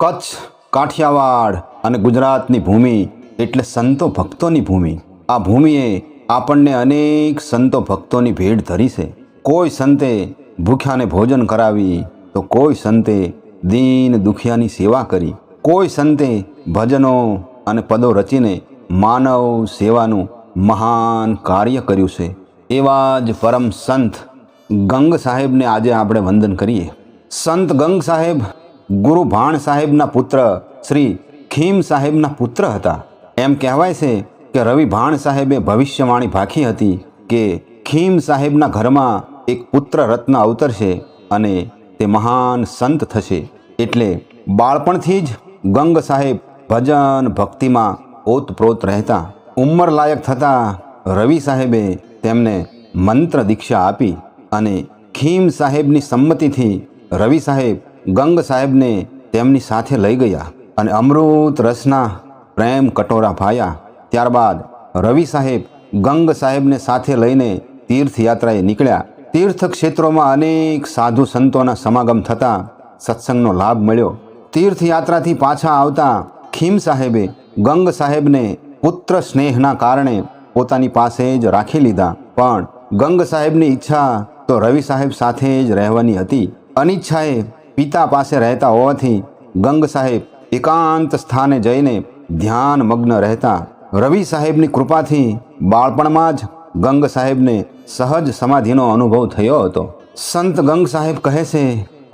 કચ્છ, કાઠિયાવાડ અને ગુજરાતની ભૂમિ એટલે સંતો ભક્તોની ભૂમિ. આ ભૂમિએ આપણને અનેક સંતો ભક્તોની ભેટ ધરી છે. કોઈ સંતે ભૂખ્યાને ભોજન કરાવી, તો કોઈ સંતે દીન દુખિયાની સેવા કરી. કોઈ સંતે ભજનો અને પદો રચીને માનવ સેવાનું મહાન કાર્ય કર્યું છે. એવા જ પરમ સંત ગંગ સાહેબને આજે આપણે વંદન કરીએ. સંત ગંગ સાહેબ ગુરુ ભાણ સાહેબના પુત્ર શ્રી ખીમ સાહેબના પુત્ર હતા. એમ કહેવાય છે કે રવિ ભાણ સાહેબે ભવિષ્યવાણી ભાખી હતી કે ખીમ સાહેબના ઘરમાં એક પુત્ર રત્ન અવતરશે અને તે મહાન સંત થશે. એટલે બાળપણથી જ ગંગ સાહેબ ભજન ભક્તિમાં ઓતપ્રોત રહેતા. ઉંમર લાયક થતાં રવિ સાહેબે તેમને મંત્ર દીક્ષા આપી અને ખીમ સાહેબની સંમતિથી રવિ સાહેબ ગંગ સાહેબને તેમની સાથે લઈ ગયા અને અમૃત રસના પ્રેમ કટોરા ભાયા. ત્યારબાદ રવિ સાહેબ ગંગ સાહેબને સાથે લઈને તીર્થયાત્રાએ નીકળ્યા. તીર્થ ક્ષેત્રોમાં અનેક સાધુ સંતોના સમાગમ થતાં સત્સંગનો લાભ મળ્યો. તીર્થયાત્રાથી પાછા આવતા ખીમ સાહેબે ગંગ સાહેબને પુત્ર સ્નેહના કારણે પોતાની પાસે જ રાખી લીધા. પણ ગંગ સાહેબની ઈચ્છા તો રવિ સાહેબ સાથે જ રહેવાની હતી. અનિચ્છાએ પિતા પાસે રહેતા હોવાથી ગંગ સાહેબ એકાંત સ્થાને જઈને ધ્યાન મગ્ન રહેતા રવિ સાહેબની કૃપાથી બાળપણમાં જ ગંગ સાહેબને સહજ સમાધિનો અનુભવ થયો હતો સંત ગંગ સાહેબ કહે છે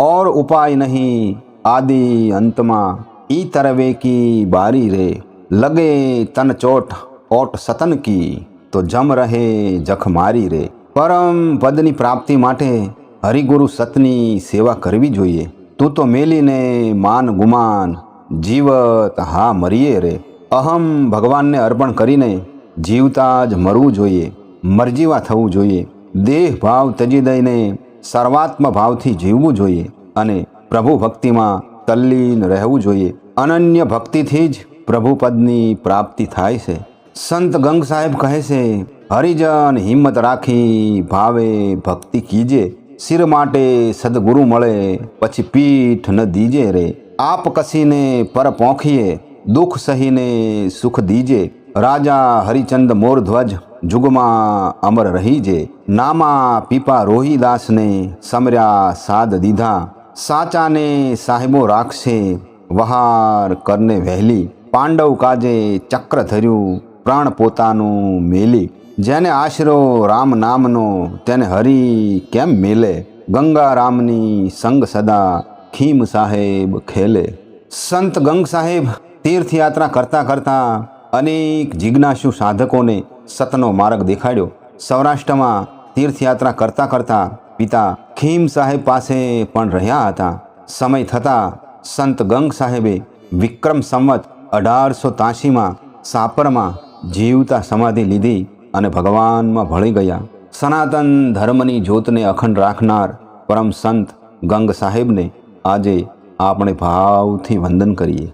ઓર ઉપાય નહીં આદિ અંતમાં ઈ તરવે કી બારી રે લગે તન ચોટ ઓટ સતન કી તો જમ રહે જખ મારી રે પરમ પદની પ્રાપ્તિ માટે હરિગુરુ સતની સેવા કરવી જોઈએ. તું તો મેલીને માન ગુમાન, જીવત હા મરીએ રે. અહમ ભગવાનને અર્પણ કરીને જીવતા જ મરવું જોઈએ. મરજીવા થવું જોઈએ. દેહ ભાવ તજી દઈને સર્વાત્મ ભાવથી જીવવું જોઈએ અને પ્રભુ ભક્તિમાં તલ્લીન રહેવું જોઈએ. અનન્ય ભક્તિથી જ પ્રભુપદની પ્રાપ્તિ થાય છે. સંત ગંગ સાહેબ કહે છે, હરિજન હિંમત રાખી ભાવે ભક્તિ કીજે. શિર માટે સદગુરુ મળે પછી પીઠ ન દીજે રે. આપ કસીને પર પોંખીએ, દુઃખ સહીને સુખ દીજે. રાજા હરિચંદ મોરધ્વજ જુગમાં અમર રહીજે. નામા પીપા રોહિદાસને સમર્યા સાદ દીધા. સાચાને સાહેબો રાખશે, વહાર કરને વહેલી. પાંડવ કાજે ચક્ર ધર્યું, પ્રાણ પોતાનું મેલી. જેને આશરો રામ નામનો, તેને હરી કેમ મેલે? ગંગા રામની સંગ સદા ખીમ સાહેબ ખેલે. સંત ગંગ સાહેબ તીર્થયાત્રા કરતાં કરતાં અનેક જિજ્ઞાસુ સાધકોને સતનો માર્ગ દેખાડ્યો. સૌરાષ્ટ્રમાં તીર્થયાત્રા કરતાં કરતાં પિતા ખીમ સાહેબ પાસે પણ રહ્યા હતા. સમય થતાં સંત ગંગ સાહેબે વિક્રમ સંવત અઢારસો તાંશીમાં સાપરમાં જીવતા સમાધિ લીધી. અને ભગવાનમાં ભળી ગયા. સનાતન ધર્મની જ્યોતને અખંડ રાખનાર પરમ સંત ગંગ સાહેબને આજે આપણે ભાવથી વંદન કરીએ.